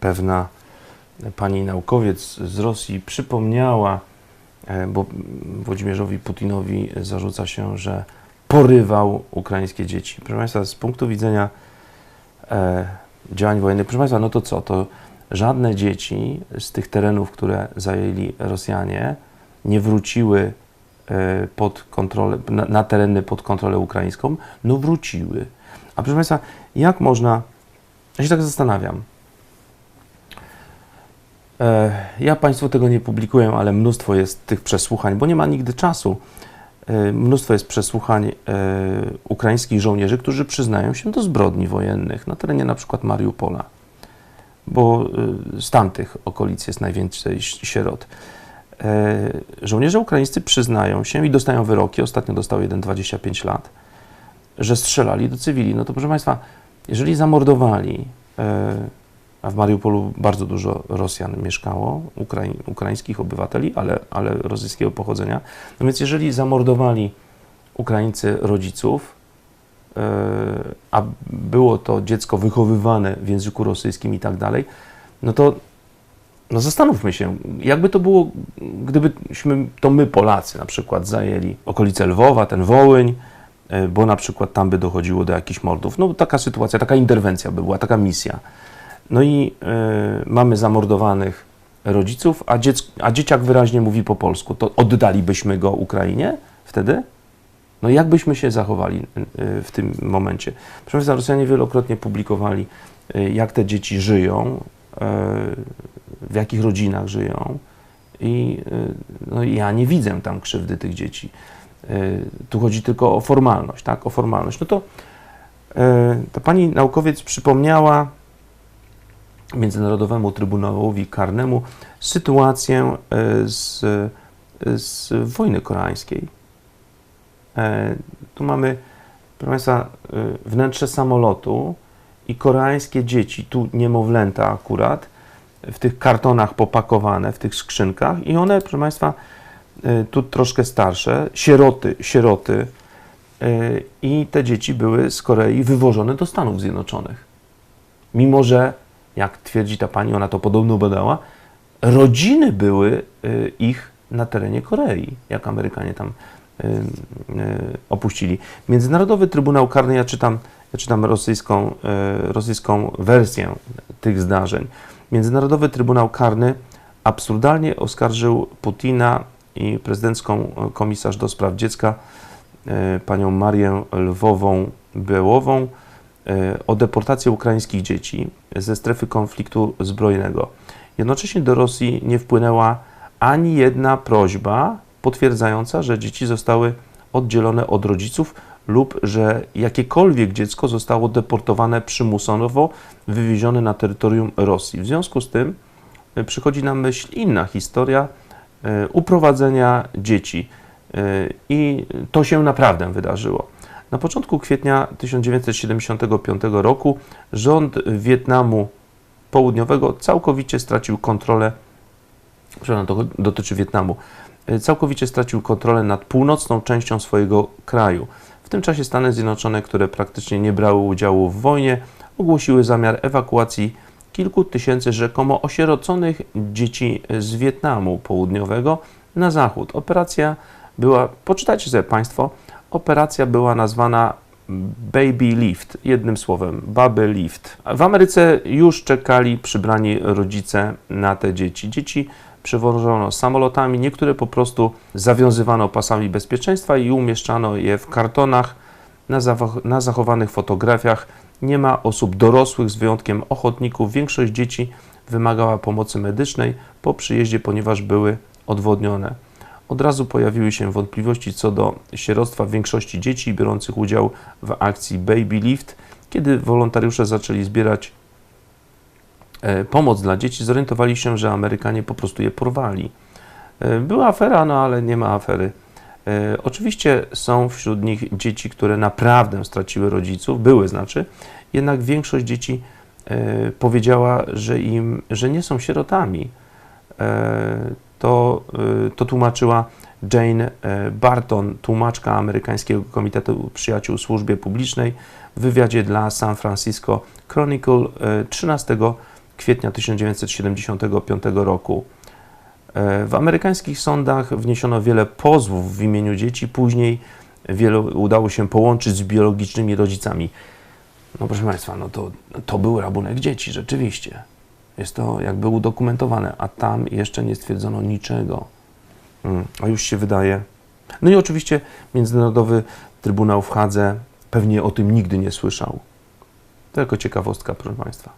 pewna pani naukowiec z Rosji przypomniała, e, bo Włodzimierzowi Putinowi zarzuca się, że porywał ukraińskie dzieci. Proszę Państwa, z punktu widzenia e, działań wojennych, proszę Państwa, no to co? To żadne dzieci z tych terenów, które zajęli Rosjanie, nie wróciły e, pod kontrolę, na, na tereny pod kontrolę ukraińską, no wróciły. A proszę Państwa, jak można, ja się tak zastanawiam, E, Ja Państwu tego nie publikuję, ale mnóstwo jest tych przesłuchań, bo nie ma nigdy czasu. E, Mnóstwo jest przesłuchań e, ukraińskich żołnierzy, którzy przyznają się do zbrodni wojennych na terenie na przykład Mariupola, bo z tamtych okolic jest najwięcej sierot. Żołnierze ukraińscy przyznają się i dostają wyroki, ostatnio dostał jeden 25 lat, że strzelali do cywili. No to proszę Państwa, jeżeli zamordowali e, a w Mariupolu bardzo dużo Rosjan mieszkało, Ukrai- ukraińskich obywateli, ale, ale rosyjskiego pochodzenia. No więc jeżeli zamordowali Ukraińcy rodziców, e, a było to dziecko wychowywane w języku rosyjskim i tak dalej, no to no zastanówmy się, jakby to było, gdybyśmy to my Polacy na przykład zajęli okolice Lwowa, ten Wołyń, bo na przykład tam by dochodziło do jakichś mordów. No taka sytuacja, taka interwencja by była, taka misja. No i e, mamy zamordowanych rodziców, a, dziec, a dzieciak wyraźnie mówi po polsku. To oddalibyśmy go Ukrainie wtedy? No jak byśmy się zachowali e, w tym momencie? Proszę Rosjanie wielokrotnie publikowali, e, jak te dzieci żyją, e, w jakich rodzinach żyją i e, no, ja nie widzę tam krzywdy tych dzieci. E, Tu chodzi tylko o formalność, tak? O formalność. No to e, ta pani naukowiec przypomniała Międzynarodowemu Trybunałowi Karnemu sytuację e, z, z wojny koreańskiej. Tu mamy, proszę Państwa, wnętrze samolotu i koreańskie dzieci, tu niemowlęta akurat, w tych kartonach popakowane, w tych skrzynkach i one, proszę Państwa, tu troszkę starsze, sieroty, sieroty e, i te dzieci były z Korei wywożone do Stanów Zjednoczonych. Mimo, że jak twierdzi ta pani, ona to podobno badała, rodziny były y, ich na terenie Korei, jak Amerykanie tam y, y, opuścili. Międzynarodowy Trybunał Karny, ja czytam, ja czytam rosyjską, y, rosyjską wersję tych zdarzeń. Międzynarodowy Trybunał Karny absurdalnie oskarżył Putina i prezydencką komisarz do spraw dziecka, y, panią Marię Lwową-Bełową, e, o deportację ukraińskich dzieci ze strefy konfliktu zbrojnego. Jednocześnie do Rosji nie wpłynęła ani jedna prośba potwierdzająca, że dzieci zostały oddzielone od rodziców lub że jakiekolwiek dziecko zostało deportowane przymusowo, wywiezione na terytorium Rosji. W związku z tym e, przychodzi na myśl inna historia e, uprowadzenia dzieci. E, I to się naprawdę wydarzyło. Na początku kwietnia 1975 roku rząd Wietnamu Południowego całkowicie stracił kontrolę, przepraszam, to dotyczy Wietnamu, e, całkowicie stracił kontrolę nad północną częścią swojego kraju. W tym czasie Stany Zjednoczone, które praktycznie nie brały udziału w wojnie, ogłosiły zamiar ewakuacji kilku tysięcy rzekomo osieroconych dzieci z Wietnamu Południowego na zachód. Operacja była, poczytajcie sobie Państwo, operacja była nazwana Baby Lift, jednym słowem, Baby Lift. W Ameryce już czekali przybrani rodzice na te dzieci. Dzieci przewożono samolotami, niektóre po prostu zawiązywano pasami bezpieczeństwa i umieszczano je w kartonach. Na, zachowanych fotografiach nie ma osób dorosłych, z wyjątkiem ochotników. Większość dzieci wymagała pomocy medycznej po przyjeździe, ponieważ były odwodnione. Od razu pojawiły się wątpliwości co do sieroctwa większości dzieci biorących udział w akcji Baby Lift. Kiedy wolontariusze zaczęli zbierać e, pomoc dla dzieci, zorientowali się, że Amerykanie po prostu je porwali. E, Była afera, no ale nie ma afery. E, Oczywiście są wśród nich dzieci, które naprawdę straciły rodziców, były znaczy, jednak większość dzieci e, powiedziała, że im, że nie są sierotami. E, To, e, to tłumaczyła Jane Barton, tłumaczka amerykańskiego Komitetu Przyjaciół Służbie Publicznej, w wywiadzie dla San Francisco Chronicle e, 13 kwietnia 1975 roku. W amerykańskich sądach wniesiono wiele pozwów w imieniu dzieci, później wielu udało się połączyć z biologicznymi rodzicami. No proszę Państwa, no to, to był rabunek dzieci, rzeczywiście. Jest to jakby udokumentowane, a tam jeszcze nie stwierdzono niczego. Mm, A już się wydaje. No i oczywiście Międzynarodowy Trybunał w Hadze pewnie o tym nigdy nie słyszał. To jako ciekawostka, proszę Państwa.